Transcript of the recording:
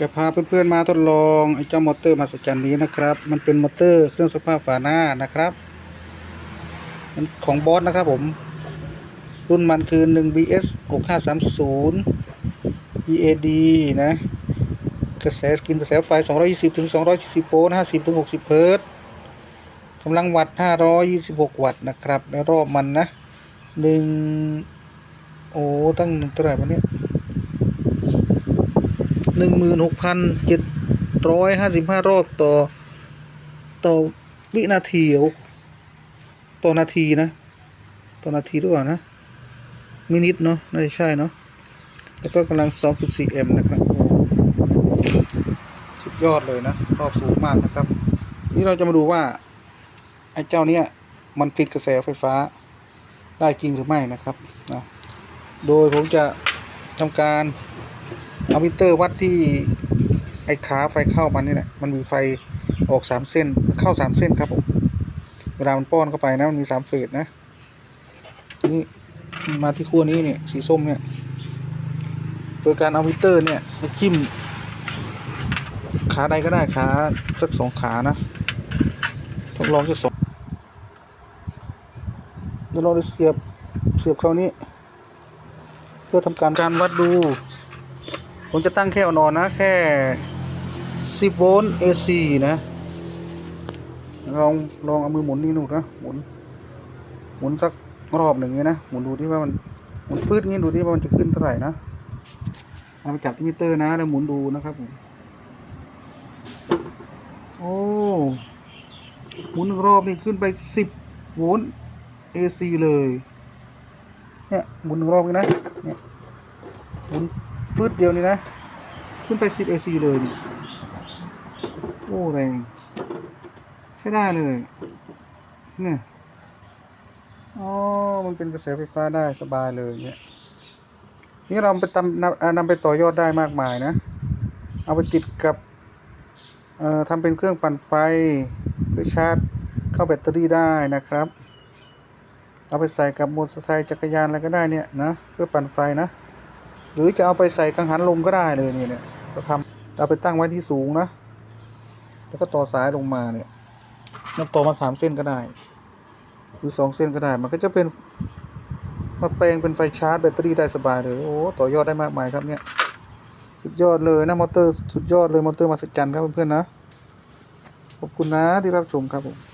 จะพาเพื่อนๆมาทดลองไอ้เจ้ามอเตอร์มหัจรรย์นี้นะครับ มันเป็นมอเตอร์เครื่องซักผ้าฝาหน้านะครับ มันของบอสนะครับผม รุ่นมันคือ 1BS 6530 EAD นะ กระแสกินกระแสไฟ 220ถึง240 โวลต์50ถึง60 เฮิร์ตกำลังวัตต์526 วัตต์นะครับ แล้วรอบมันนะหนึ่งโอ้ ตั้งเท่าไหร่วะเนี่ย งหมื่นหกพันเจ็ดร้อยห้าสิบห้ารอบต่อ ต่อวินาทีต่อนาทีนะ ต่อนาทีหรือเปล่านะ มินิทเนาะน่าจะใช่เนาะ แล้วก็กำลัง 2.4 m นะครับ สุดยอดเลยนะ รอบสูงมากนะครับ นี่เราจะมาดูว่า ไอ้เจ้าเนี้ยมันผลิตกระแสไฟฟ้าได้จริงหรือไม่นะครับนะโดยผมจะทำการ เอามิเตอร์วัดที่ไอ้ขาไฟเข้ามันนี่แหละมันมีไฟออกสามเส้น เข้าสามเส้นครับผมเวลามันป้อนเข้าไปนะมันมีสามเฟสนะนี่มาที่ขั้วนี้เนี่ยสีส้มเนี่ยโดยการเอามิเตอร์เนี่ยมาจิ้มขาใดก็ได้ขาสักสองขานะทดลองจะสองเดี๋ยวเราจะเสียบเสียบเข้านี้ เพื่อทำการการวัดดู ผมจะตั้งแค่อ่อนๆนะ แค่ 10 โวลต์ AC นะ ลอง ลองเอามือหมุนนี่ดูนะ หมุน หมุนสักรอบหนึ่งนี้นะหมุนดูที่ว่ามัน หมุนพืดงี้ดูที่ว่ามันจะขึ้นเท่าไหร่นะเอาไปจับที่มิเตอร์นะ แล้วหมุนดูนะครับผมโอ้ หมุนหนึ่งรอบนี่ขึ้นไป10โวลต์ AC เลย เนี่ย หมุนหนึ่งรอบนี้นะ เนี่ย หมุน พืดเดียวนี่นะ ขึ้นไป10 AC เลยโอ้แรง ใช้ได้เลยเนี่ยอ๋อ มันเป็นกระแสไฟฟ้าได้สบายเลยเนี่ย นี่เราไปตำนำอ่านำไปต่อยอดได้มากมายนะ เอาไปติดกับเอ่อทำเป็นเครื่องปั่นไฟเพื่อชาร์จเข้าแบตเตอรี่ได้นะครับ เอาไปใส่กับมอเตอร์ไซค์จักรยานอะไรก็ได้เนี่ยนะเพื่อปั่นไฟนะ หรือจะเอาไปใส่กังหันลมก็ได้เลยนี่เนี่ยเราทำเราไปตั้งไว้ที่สูงนะ แล้วก็ต่อสายลงมาเนี่ยแล้วต่อมาสามเส้นก็ได้ หรือสองเส้นก็ได้ มันก็จะเป็นมาแปลงเป็นไฟชาร์จแบตเตอรี่ได้สบายเลยโอ้ต่อยอดได้มากมายครับเนี่ยสุดยอดเลยนะมอเตอร์สุดยอดเลยมอเตอร์มาสัจจันครับเพื่อนๆนะขอบคุณนะที่รับชมครับผม